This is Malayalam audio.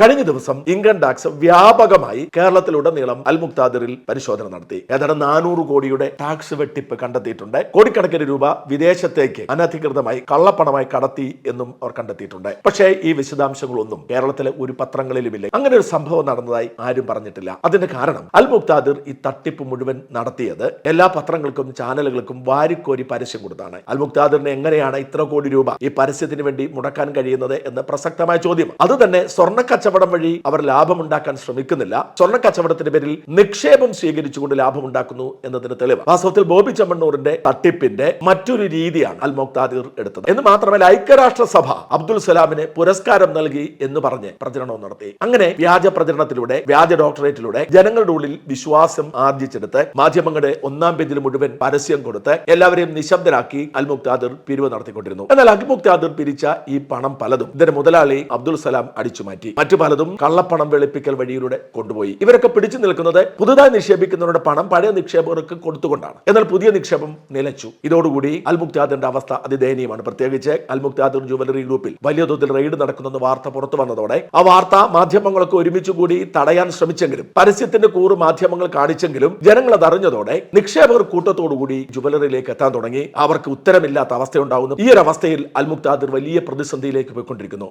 കഴിഞ്ഞ ദിവസം ഇൻകം ടാക്സ് വ്യാപകമായി കേരളത്തിലുടനീളം അൽ മുക്താദിറിൽ പരിശോധന നടത്തി. ഏതാണ്ട് നാനൂറ് കോടിയുടെ ടാക്സ് വെട്ടിപ്പ് കണ്ടെത്തിയിട്ടുണ്ട്. കോടിക്കണക്കിന് രൂപ വിദേശത്തേക്ക് അനധികൃതമായി കള്ളപ്പണമായി കടത്തി എന്നും അവർ കണ്ടെത്തിയിട്ടുണ്ട്. പക്ഷേ ഈ വിശദാംശങ്ങളൊന്നും കേരളത്തിലെ ഒരു പത്രങ്ങളിലുമില്ല. അങ്ങനെ ഒരു സംഭവം നടന്നതായി ആരും പറഞ്ഞിട്ടില്ല. അതിന്റെ കാരണം അൽ മുക്താദിർ ഈ തട്ടിപ്പ് മുഴുവൻ നടത്തിയത് എല്ലാ പത്രങ്ങൾക്കും ചാനലുകൾക്കും വാരിക്കോരി പരസ്യം കൊടുത്താണ്. അൽ മുക്താദിറിന് എങ്ങനെയാണ് ഇത്ര കോടി രൂപ ഈ പരസ്യത്തിന് വേണ്ടി മുടക്കാൻ കഴിയുന്നത് എന്ന് പ്രസക്തമായ ചോദ്യം. അത് തന്നെ സ്വർണ കച്ചവടം വഴി അവർ ലാഭമുണ്ടാക്കാൻ ശ്രമിക്കുന്നില്ല. സ്വർണ കച്ചവടത്തിന്റെ പേരിൽ നിക്ഷേപം സ്വീകരിച്ചുകൊണ്ട് ലാഭമുണ്ടാക്കുന്നു എന്നതിന് തെളിവ്. വാസ്തവത്തിൽ ബോബി ചെമ്മണ്ണൂറിന്റെ തട്ടിപ്പിന്റെ മറ്റൊരു രീതിയാണ് അൽ മുക്താദിർ എടുത്തത്. എന്ന് മാത്രമല്ല ഐക്യരാഷ്ട്രസഭ അബ്ദുൽ സലാമിന് പുരസ്കാരം നൽകി എന്ന് പറഞ്ഞ് പ്രചരണവും നടത്തി. അങ്ങനെ വ്യാജ പ്രചരണത്തിലൂടെ വ്യാജ ഡോക്ടറേറ്റിലൂടെ ജനങ്ങളുടെ ഉള്ളിൽ വിശ്വാസം ആർജിച്ചെടുത്ത് മാധ്യമങ്ങളുടെ ഒന്നാം പേജിൽ മുഴുവൻ പരസ്യം കൊടുത്ത് എല്ലാവരെയും നിശബ്ദരാക്കി അൽമുക്താദിർ പിരിവ് നടത്തിക്കൊണ്ടിരുന്നു. എന്നാൽ അൽമുക്താദിർ പിരിച്ച ഈ പണം പലതും ഇതിന്റെ മുതലാളി അബ്ദുൽ സലാം അടിച്ചു മാറ്റി മറ്റു പലതും കള്ളപ്പണം വെളുപ്പിക്കൽ വഴിയിലൂടെ കൊണ്ടുപോയി. ഇവരൊക്കെ പിടിച്ചു നിൽക്കുന്നത് പുതുതായി നിക്ഷേപിക്കുന്നവരുടെ പണം പഴയ നിക്ഷേപകർക്ക് കൊടുത്തുകൊണ്ടാണ്. എന്നാൽ പുതിയ നിക്ഷേപം നിലച്ചു. ഇതോടുകൂടി അൽമുക്താദിന്റെ അവസ്ഥ അതിദയനീയമാണ്. പ്രത്യേകിച്ച് അൽമുക്താദിർ ജുവലറി ഗ്രൂപ്പിൽ വലിയ തോതിൽ റെയ്ഡ് നടക്കുന്നെന്ന് വാർത്ത പുറത്തു വന്നതോടെ ആ വാർത്ത മാധ്യമങ്ങളൊക്കെ ഒരുമിച്ച് കൂടി തടയാൻ ശ്രമിച്ചെങ്കിലും പരസ്യത്തിന്റെ കൂറ് മാധ്യമങ്ങൾ കാണിച്ചെങ്കിലും ജനങ്ങൾ അത് അറിഞ്ഞതോടെ നിക്ഷേപകർ കൂട്ടത്തോടുകൂടി ജുവലറിയിലേക്ക് എത്താൻ തുടങ്ങി. അവർക്ക് ഉത്തരമില്ലാത്ത അവസ്ഥയുണ്ടാവുന്നു. ഈ ഒരു അവസ്ഥയിൽ അൽമുക്താദിർ വലിയ പ്രതിസന്ധിയിലേക്ക് പോയിക്കൊണ്ടിരിക്കുന്നു.